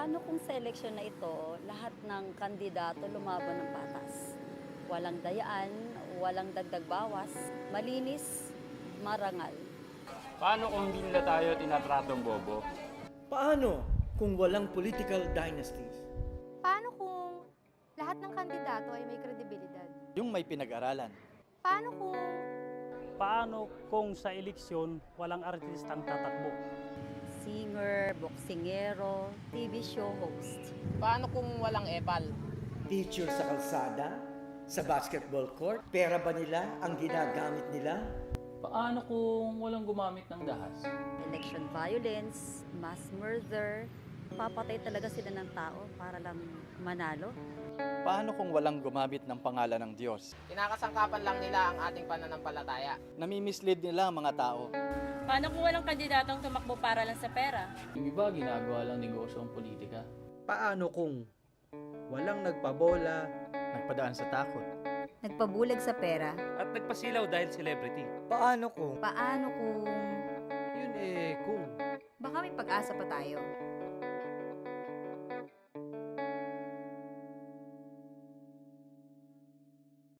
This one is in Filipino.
Paano kung sa eleksyon na ito, lahat ng kandidato lumaban ng patas? Walang dayaan, walang dagdag bawas, malinis, marangal. Paano kung hindi nila tayo tinatratong bobo? Paano kung walang political dynasties? Paano kung lahat ng kandidato ay may kredibilidad? Yung may pinag-aralan. Paano kung Paano kung sa eleksyon walang artistang tatakbo? Singer, boksingero, TV show host. Paano kung walang epal? Teacher sa kalsada? Sa basketball court? Pera ba nila ang ginagamit nila? Paano kung walang gumamit ng dahas? Election violence, mass murder, papatay talaga sila ng tao para lang manalo. Paano kung walang gumamit ng pangalan ng Diyos? Kinakasangkapan lang nila ang ating pananampalataya. Namimislead nila ang mga tao. Paano kung walang kandidatong tumakbo para lang sa pera? Yung iba ginagawa lang negosyo ang politika. Paano kung walang nagpabola, Nagpadaan sa takot. Nagpabulag sa pera. At nagpasilaw dahil celebrity. paano kung Paano kung yun eh kung baka may pag-asa pa tayo?